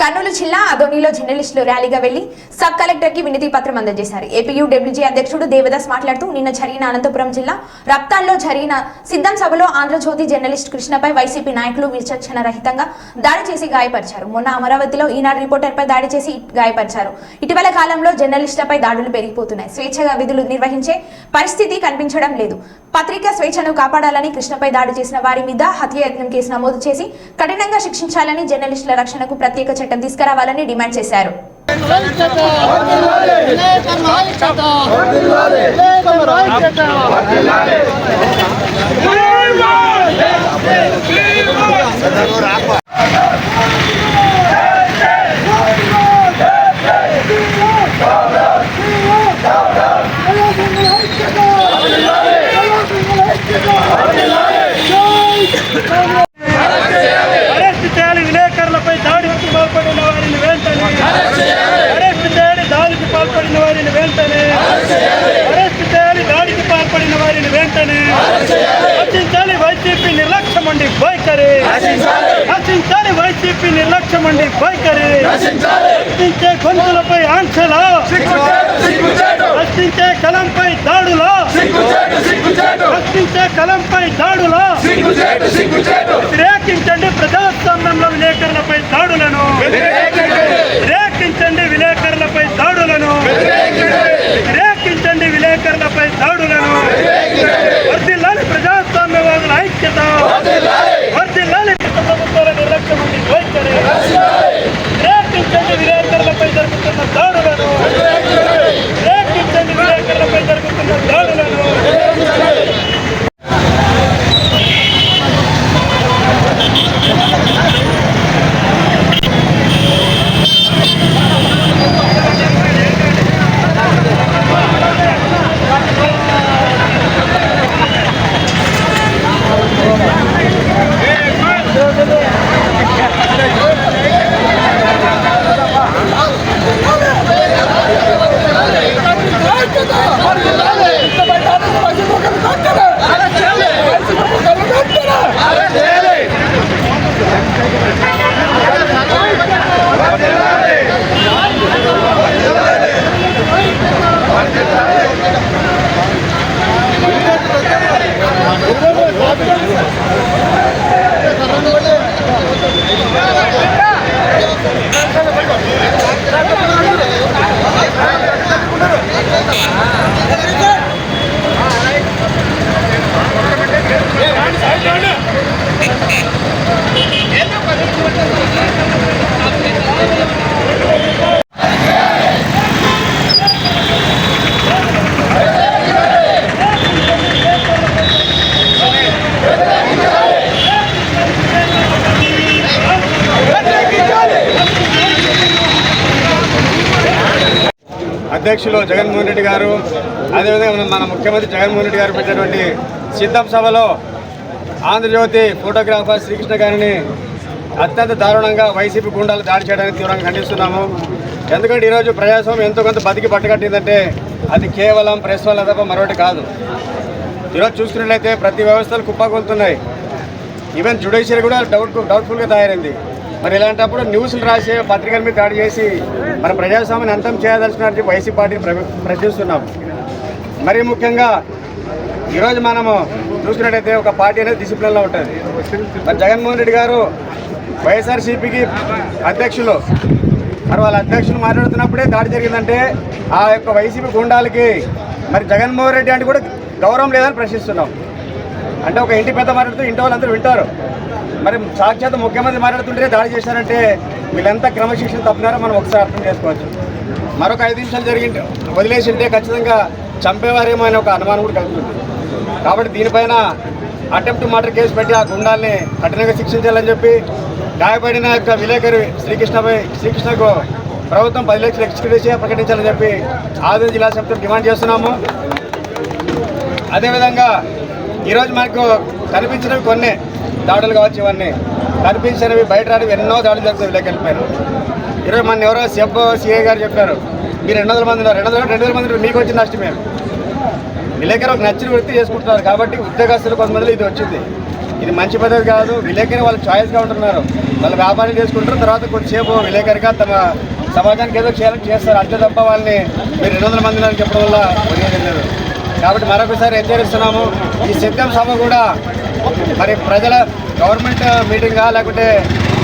కర్నూలు జిల్లా అదోనిలో జర్నలిస్టులు ర్యాలీగా వెళ్ళి సబ్ కలెక్టర్కి వినతి పత్రం అందజేశారు. ఏపీయూ డబ్ల్యూజీ అధ్యక్షుడు దేవదాస్ మాట్లాడుతూ నిన్న జరిగిన అనంతపురం జిల్లా రక్తాల్లో జరిగిన సిద్ధం సభలో ఆంధ్రజ్యోతి జర్నలిస్ట్ కృష్ణపై వైసీపీ నాయకులు విచక్షణ రహితంగా దాడి చేసి గాయపరిచారు. మొన్న అమరావతిలో ఈనాడు రిపోర్టర్పై దాడి చేసి గాయపరిచారు. ఇటీవల కాలంలో జర్నలిస్టులపై దాడులు పెరిగిపోతున్నాయి. స్వేచ్ఛగా విధులు నిర్వహించే పరిస్థితి కనిపించడం లేదు. పత్రికా స్వేచ్ఛను కాపాడాలని కృష్ణపై దాడి చేసిన వారి మీద హత్యాయత్నం కేసు నమోదు చేసి కఠినంగా శిక్షించాలని జర్నలిస్టుల రక్షణకు ప్రత్యేక చట్టం తీసుకురావాలని డిమాండ్ చేశారు అరెస్ట్ చేయాలి విలేకరులపై దాడికి పాల్పడిన వారిని వెంటనే అరెస్ట్ చేయాలి దాడికి పాల్పడిన వారిని వెంటనే. అరెస్ట్ చేయాలి దాడికి పాల్పడిన వారిని వెంటనే. రక్షించాలి వైసీపీ నిర్లక్ష్యం అండి వైఖరి. రక్షించాలి. వైసీపీ నిర్లక్ష్యం అండి వైఖరి రక్షించే గొంతులపై ఆంక్షల. రక్షించే కలంపై దాడులా. రక్షించే కలంపై దాడులా. అధ్యక్షులు జగన్మోహన్ రెడ్డి గారు అదేవిధంగా మన- మన ముఖ్యమంత్రి జగన్మోహన్ రెడ్డి గారు పెట్టినటువంటి సిద్ధం సభలో ఆంధ్రజ్యోతి ఫోటోగ్రాఫర్ శ్రీకృష్ణ గారిని అత్యంత దారుణంగా వైసీపీ గుండాలు దాడి చేయడానికి తీవ్రంగా ఖండిస్తున్నాము. ఎందుకంటే ఈరోజు ప్రజాస్వామ్యం ఎంతో కొంత బతికి పట్టగట్టిందంటే అది కేవలం ప్రెస్ వల్ల తప్ప మరొకటి కాదు. ఈరోజు చూసుకున్నట్లయితే ప్రతి వ్యవస్థలు కుప్పకొలుతున్నాయి. ఈవెన్ జుడిషియరీ కూడా డౌట్ డౌట్ఫుల్గా తయారైంది. మరి ఇలాంటప్పుడు న్యూస్లు రాసే పత్రికల మీద దాడి చేసి మన ప్రజాస్వామ్యాన్ని అంతం చేయదలుచుకున్నారని వైసీపీ పార్టీని ప్ర- ప్రశ్నిస్తున్నాం. మరీ ముఖ్యంగా ఈరోజు మనము చూసుకున్నట్టయితే ఒక పార్టీ అనేది డిసిప్లిన్లో ఉంటుంది. మరి జగన్మోహన్ రెడ్డి గారు వైఎస్ఆర్సీపీకి అధ్యక్షులు. మరి వాళ్ళ అధ్యక్షులు మాట్లాడుతున్నప్పుడే దాడి జరిగిందంటే ఆ యొక్క వైసీపీ గుండాలకి మరి జగన్మోహన్ రెడ్డి అంటే కూడా గౌరవం లేదని ప్రశ్నిస్తున్నాం. అంటే ఒక ఇంటి పెద్ద మాట్లాడుతూ ఇంటి వాళ్ళందరూ వింటారు. మరి సాక్షాత్ ముఖ్యమంత్రి మాట్లాడుతుంటే దాడి చేశారంటే వీళ్ళంతా క్రమశిక్షణ తప్పినారో మనం ఒకసారి అర్థం చేసుకోవచ్చు. మరొక ఐదు నిమిషాలు జరిగింటే వదిలేసింటే ఖచ్చితంగా చంపేవారేమో అనే ఒక అనుమానం కూడా కలుగుతుంది. కాబట్టి దీనిపైన అటెంప్ట్ మర్డర్ కేసు పెట్టి ఆ గుండాల్ని కఠినంగా శిక్షించాలని చెప్పి గాయపడిన యొక్క విలేకరి శ్రీకృష్ణపై శ్రీకృష్ణకు ప్రభుత్వం పది లక్షలు ఎక్స్క్యూజ్ ప్రకటించాలని చెప్పి ఆదిలాబాద్ జిల్లా సమితి డిమాండ్ చేస్తున్నాము. అదేవిధంగా ఈరోజు మనకు కనిపించినవి కొన్ని దాడులు కావచ్చు ఇవన్నీ. కనిపించినవి బయట రానివి ఎన్నో దాడులు జరుగుతాయి విలేకరులపైన ఇరవై మన ఎవరో సెబ్ సిఏ గారు చెప్పారు. మీరు రెండు వందల మంది ఉన్నారు. రెండు వందల రెండు వేల మంది మీకు వచ్చిన నష్టమే. విలేకరు ఒక నచ్చిన వృత్తి చేసుకుంటున్నారు కాబట్టి ఉద్యోగస్తులు కొంతమంది ఇది వచ్చింది. ఇది మంచి పద్ధతి కాదు. విలేకరి వాళ్ళు ఛాయిస్గా ఉంటున్నారు. వాళ్ళు వ్యాపారం చేసుకుంటారు. తర్వాత కొద్దిసేపు విలేకరిగా తమ సమాజానికి ఏదో చేయాలని చేస్తారు. అంతే తప్ప వాళ్ళని మీరు రెండు వందల మంది చెప్పడం వల్ల లేదు. కాబట్టి మరొకసారి హెచ్చరిస్తున్నాము. ఈ సిద్ధం సభ కూడా మరి ప్రజల గవర్నమెంట్ మీటింగా లేకుంటే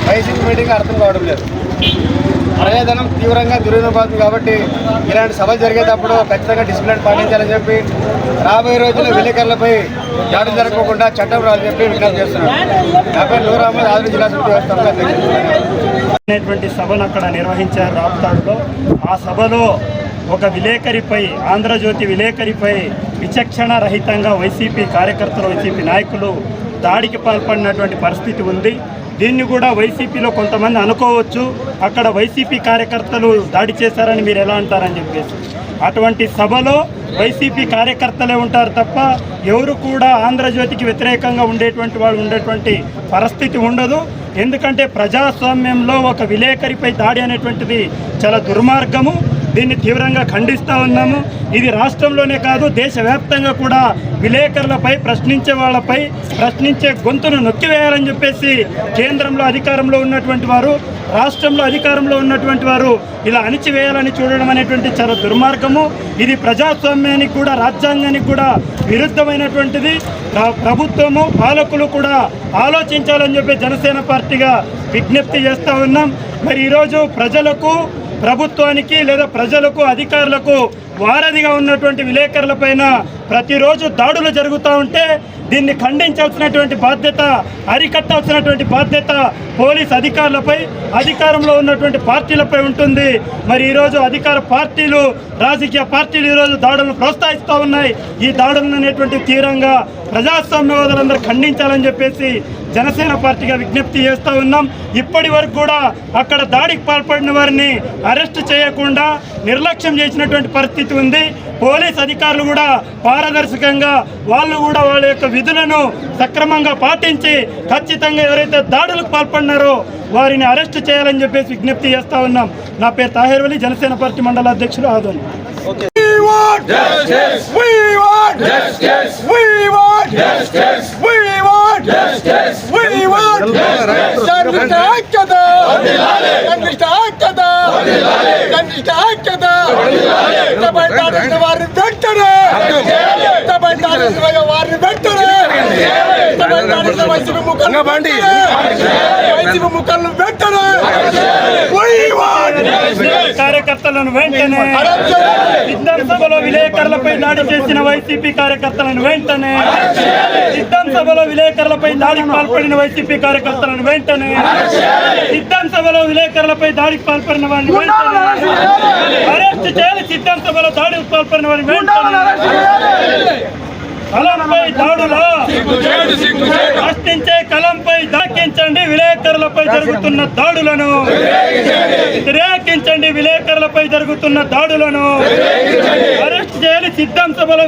వైసీపీ మీటింగ్ అర్థం కావడం లేదు. ప్రజాధనం తీవ్రంగా దుర్వినియోగం కాబట్టి ఇలాంటి సభలు జరిగేటప్పుడు ఖచ్చితంగా డిసిప్లిన్ పాటించాలని చెప్పి రాబోయే రోజుల్లో విలేకరులపై దాడి జరగకుండా చట్టం రావాలని చెప్పి విజ్ఞప్తి చేస్తున్నాను. నా పేరు నూర్ అహ్మద్ జిల్లా సమితి వ్యవస్థాపక అనేటువంటి సభను అక్కడ నిర్వహించారు రాప్తాడులో. ఆ సభలో ఒక విలేకరిపై ఆంధ్రజ్యోతి విలేకరిపై విచక్షణ రహితంగా వైసీపీ కార్యకర్తలు వైసీపీ నాయకులు దాడికి పాల్పడినటువంటి పరిస్థితి ఉంది. దీన్ని కూడా వైసీపీలో కొంతమంది అనుకోవచ్చు. అక్కడ వైసీపీ కార్యకర్తలు దాడి చేశారని మీరు ఎలా అంటారని చెప్పేసి. అటువంటి సభలో వైసీపీ కార్యకర్తలే ఉంటారు తప్ప ఎవరు కూడా ఆంధ్రజ్యోతికి వ్యతిరేకంగా ఉండేటువంటి వాళ్ళు ఉండేటువంటి పరిస్థితి ఉండదు. ఎందుకంటే ప్రజాస్వామ్యంలో ఒక విలేకరిపై దాడి అనేటువంటిది చాలా దుర్మార్గము. దీన్ని తీవ్రంగా ఖండిస్తూ ఉన్నాము. ఇది రాష్ట్రంలోనే కాదు దేశవ్యాప్తంగా కూడా విలేకరులపై ప్రశ్నించే వాళ్ళపై ప్రశ్నించే గొంతును నొక్కివేయాలని చెప్పేసి కేంద్రంలో అధికారంలో ఉన్నటువంటి వారు రాష్ట్రంలో అధికారంలో ఉన్నటువంటి వారు ఇలా అణిచివేయాలని చూడడం అనేటువంటి చాలా దుర్మార్గము. ఇది ప్రజాస్వామ్యానికి కూడా రాజ్యాంగానికి కూడా విరుద్ధమైనటువంటిది. ప్రభుత్వము పాలకులు కూడా ఆలోచించాలని చెప్పి జనసేన పార్టీగా విజ్ఞప్తి చేస్తూ ఉన్నాం. మరి ఈరోజు ప్రజలకు ప్రభుత్వానికి లేదా ప్రజలకు అధికారులకు వారధిగా ఉన్నటువంటి విలేకరులపైన ప్రతిరోజు దాడులు జరుగుతూ ఉంటే దీన్ని ఖండించాల్సినటువంటి బాధ్యత అరికట్టాల్సినటువంటి బాధ్యత పోలీస్ అధికారులపై అధికారంలో ఉన్నటువంటి పార్టీలపై ఉంటుంది. మరి ఈరోజు అధికార పార్టీలు రాజకీయ పార్టీలు ఈరోజు దాడులను ప్రోత్సహిస్తూ ఉన్నాయి. ఈ దాడులను అనేటువంటి తీవ్రంగా ప్రజాస్వామ్యవాదులందరూ ఖండించాలని చెప్పేసి జనసేన పార్టీగా విజ్ఞప్తి చేస్తూ ఉన్నాం ఇప్పటి వరకు కూడా అక్కడ దాడికి పాల్పడిన వారిని అరెస్ట్ చేయకుండా నిర్లక్ష్యం చేసినటువంటి పరిస్థితి ఉంది పోలీస్ అధికారులు కూడా పారదర్శకంగా వాళ్ళు కూడా వాళ్ళ యొక్క విధులను సక్రమంగా పాటించి ఖచ్చితంగా ఎవరైతే దాడులకు పాల్పడినారో వారిని అరెస్ట్ చేయాలని చెప్పేసి విజ్ఞప్తి చేస్తా ఉన్నాం నా పేరు తాహేర్ వలి జనసేన పార్టీ మండల అధ్యక్షులు Adoni We want justice. We want justice. We want justice. We want justice. ఐక్యత జర్నలిస్ట్ ఐక్యత జర్నలిస్ట్ ఐక్యత వారిని వెంటనే ఇష్టపడ్డారు వారిని వెంటనే ఇష్టపడ్డారు వైసీపీ ముఖాలు వైసీపీ ముఖాలను వెంటనే We want కార్యకర్తలను వెంటనే సిద్ధం సభలో విలేకరులపై దాడి చేసిన వైసీపీ కార్యకర్తలను వెంటనే సిద్ధం సభలో విలేకరులపై దాడికి పాల్పడిన వైసీపీ కార్యకర్తలను వెంటనే సిద్ధం సభలో విలేకరులపై దాడికి పాల్పడిన వారిని వెంటనే అరెస్ట్ చేయాలి. సిద్ధం సభలో దాడికి పాల్పడిన వారిని వెంటనే కలంపై దాడులా ప్రశ్నించే విలేకరులపై జరుగుతున్న దాడులను వ్యతిరేకించండి విలేకరులపై జరుగుతున్న దాడులను అరెస్ట్ చేయాలి. సిద్ధం సభలో